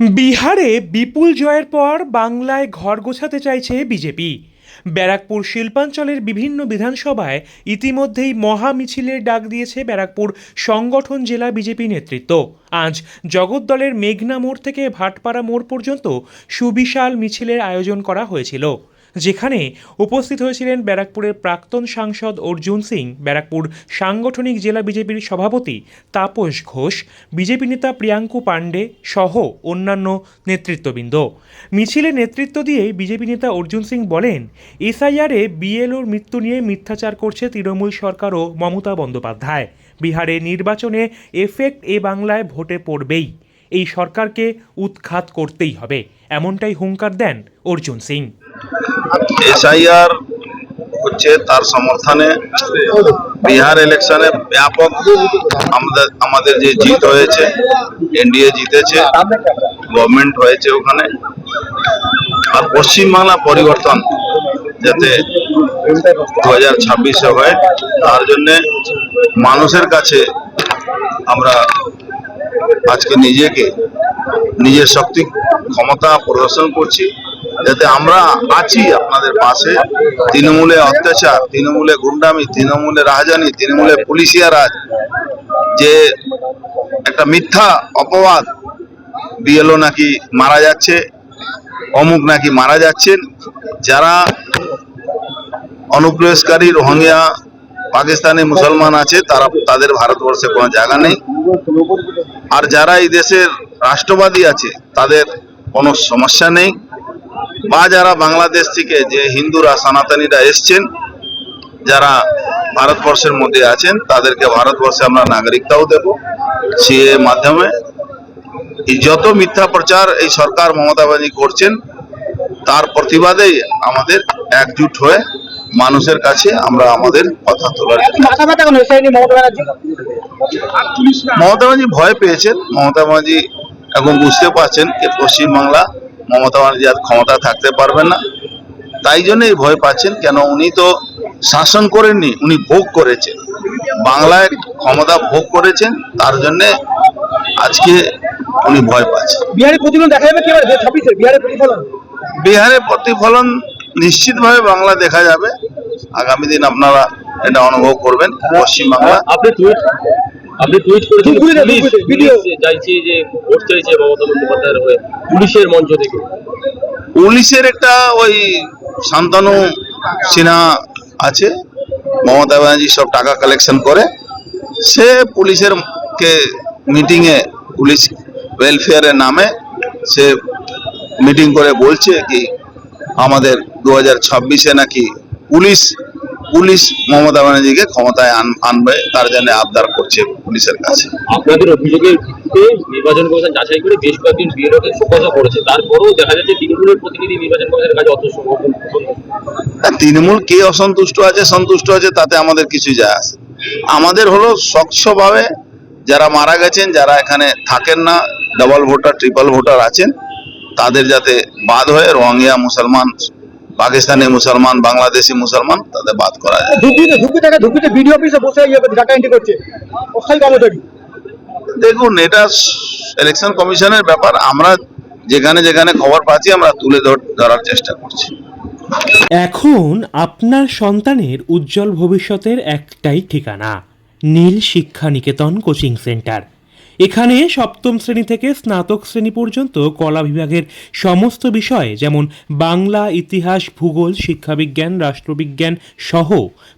বিহারে বিপুল জয়ের পর বাংলায় ঘর গোছাতে চাইছে বিজেপি। ব্যারাকপুর শিল্পাঞ্চলের বিভিন্ন বিধানসভায় ইতিমধ্যেই মহা মিছিলের ডাক দিয়েছে ব্যারাকপুর সংগঠন জেলা বিজেপি নেতৃত্ব। আজ জগদ্দলের মেঘনা মোড় থেকে ভাটপাড়া মোড় পর্যন্ত সুবিশাল মিছিলের আয়োজন করা হয়েছিল। যেখানে উপস্থিত হয়েছিলেন ব্যারাকপুরের প্রাক্তন সাংসদ অর্জুন সিং, ব্যারাকপুর সাংগঠনিক জেলা বিজেপির সভাপতি তাপস ঘোষ, বিজেপি নেতা প্রিয়াঙ্কু পাণ্ডে সহ অন্যান্য নেতৃত্ববৃন্দ। মিছিলে নেতৃত্ব দিয়ে বিজেপি নেতা অর্জুন সিং বলেন, এসআইআরে বিএলওর মৃত্যু নিয়ে মিথ্যাচার করছে তৃণমূল সরকার ও মমতা বন্দ্যোপাধ্যায়। বিহারে নির্বাচনে এফেক্ট এ বাংলায় ভোটে পড়বেই। এই সরকারকে উৎখাত করতেই হবে। এমনটাই হুঙ্কার দেন অর্জুন সিং। এসআইআর হচ্ছে তার সমর্থনে বিহার ইলেকশনে ব্যাপক আমাদের আমাদের যে জিত হয়েছে, এনডিএ জিতেছে গভর্নমেন্ট হয়েছে ওখানে। আর পশ্চিমবাংলা পরিবর্তন যাতে দু হাজার ছাব্বিশে হয়, তার জন্যে মানুষের কাছে আমরা আজকে নিজেকে, নিজের শক্তি, ক্ষমতা প্রদর্শন করছি। যাতে আমরা আছি আপনাদের পাশে। তৃণমূলে অত্যাচার, তৃণমূলে গুন্ডামি, তৃণমূলে রাজধানী তৃণমূলে পুলিশিয়া রাজ যে একটা মিথ্যা অপবাদ বিএলও নাকি মারা যাচ্ছে, অমুক নাকি মারা যাচ্ছেন, যারা অনুপ্রবেশকারী, রোহিঙ্গা, পাকিস্তানি মুসলমান আছে, তারা তাদের ভারতবর্ষে কোনো জায়গা নেই। আর যারা এই দেশের রাষ্ট্রবাদী আছে, তাদের কোনো সমস্যা নেই। বা যারা বাংলাদেশ থেকে যে হিন্দুরা সনাতনীরা এসছেন যারা ভারতবর্ষের মধ্যে আছেন তাদেরকে ভারতবর্ষে আমরা নাগরিকতাও দেব। সিএ মাধ্যমে। যত মিথ্যা প্রচার এই সরকার মমতা ব্যানার্জি করছেন তার প্রতিবাদেই আমাদের একজুট হয়ে মানুষের কাছে আমরা আমাদের কথা তোলার মমতা ব্যানার্জি? মমতা ব্যানার্জি ভয় পেয়েছেন। মমতা ব্যানার্জি এখন বুঝতে পারছেন যে পশ্চিমবাংলা মমতা ব্যানার্জি আর ক্ষমতা থাকতে পারবেন না। তাই জন্যই ভয় পাচ্ছেন কেন উনি তো শাসন করেননি উনি ভোগ করেছেন। বাংলায় ক্ষমতা ভোগ করেছেন তার জন্য আজকে উনি ভয় পাচ্ছেন। বিহারের প্রতিফলন দেখা যাবে কি এবার ছাব্বিশে বিহারের প্রতিফলন? বিহারের প্রতিফলন নিশ্চিতভাবে বাংলা দেখা যাবে। আগামী দিন আপনারা এটা অনুভব করবেন পশ্চিমবাংলা। আপনি টুইট আপনি টুইট করেছেন ধুপগুড়িতে, পুলিশ ভিডিও। পুলিশ যে ভোট চাইছে মমতা বন্দ্যোপাধ্যায়ের হয়ে পুলিশের মঞ্চ থেকে পুলিশের একটা ওই শান্তনু সিনহা আছে মমতা ব্যানার্জি সব টাকা কালেকশন করে সে পুলিশের কে মিটিংয়ে পুলিশ ওয়েলফেয়ারের নামে সে মিটিং করে বলছে কি আমাদের দু হাজার ছাব্বিশে নাকি পুলিশ পুলিশ মমতা ব্যানার্জিকে ক্ষমতায় আনবে তার জন্য আবদার করছে পুলিশের কাছে। আপনাদের অভিযোগের ভিত্তিতে নির্বাচন কমিশন যাচাই করে বেশ কয়েকদিন বিএলওকে শোকজা করেছে। তারপরেও দেখা যাচ্ছে তৃণমূলের প্রতিনিধি নির্বাচন কমিশনের কাছে অত সমর্থন তৃণমূল কে অসন্তুষ্ট আছে সন্তুষ্ট আছে তাতে আমাদের কিছু যায় আসে আমাদের হলো স্বচ্ছভাবে যারা মারা গেছেন যারা এখানে থাকেন না ডাবল ভোটার ট্রিপল ভোটার আছেন তাদের যাতে বাদ হয়ে রোহিঙ্গা মুসলমান পাকিস্তানি মুসলমান বাংলাদেশি মুসলমান তাদের বাদ করা যায়। থেকে অফিসে বসে ইয়ে ডাটা এন্ট্রি করছে। অস্থায়ী কর্মচারী। দেখুন এটা ইলেকশন কমিশনের ব্যাপার। আমরা যেখানে যেখানে খবর পাচ্ছি আমরা তুলে ধর- ধরার চেষ্টা করছি। এখন আপনার সন্তানের উজ্জ্বল ভবিষ্যতের একটাই ঠিকানা নীল শিক্ষা নিকেতন কোচিং সেন্টার। এখানে সপ্তম শ্রেণি থেকে স্নাতক শ্রেণি পর্যন্ত কলা বিভাগের সমস্ত বিষয় যেমন বাংলা, ইতিহাস, ভূগোল, শিক্ষাবিজ্ঞান, রাষ্ট্রবিজ্ঞান সহ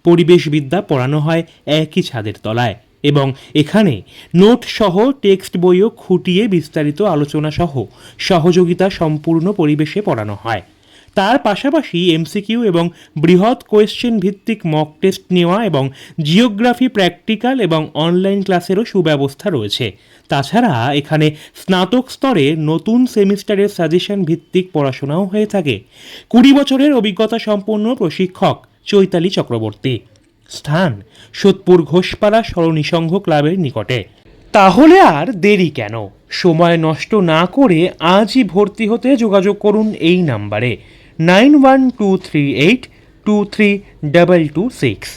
পরিবেশবিদ্যা পড়ানো হয় একই ছাদের তলায়। এবং এখানে নোট সহ টেক্সট বইও খুঁটিয়ে বিস্তারিত আলোচনা সহ সহযোগিতা সম্পূর্ণ পরিবেশে পড়ানো হয়। তার পাশাপাশি এমসিকিউ এবং বৃহৎ কোয়েশ্চেন ভিত্তিক মক টেস্ট নেওয়া এবং জিওগ্রাফি প্র্যাকটিক্যাল এবং অনলাইন ক্লাসেরও সুব্যবস্থা রয়েছে। তাছাড়া এখানে স্নাতক স্তরে নতুন সেমিস্টারের সাজেশন ভিত্তিক পড়াশোনাও হয়ে থাকে। কুড়ি বছরের অভিজ্ঞতা সম্পন্ন প্রশিক্ষক চৈতালি চক্রবর্তী। স্থান সোদপুর ঘোষপাড়া সরণী সংঘ ক্লাবের নিকটে। তাহলে আর দেরি কেন? সময় নষ্ট না করে আজই ভর্তি হতে যোগাযোগ করুন এই নাম্বারে। nine one two three eight two three double two six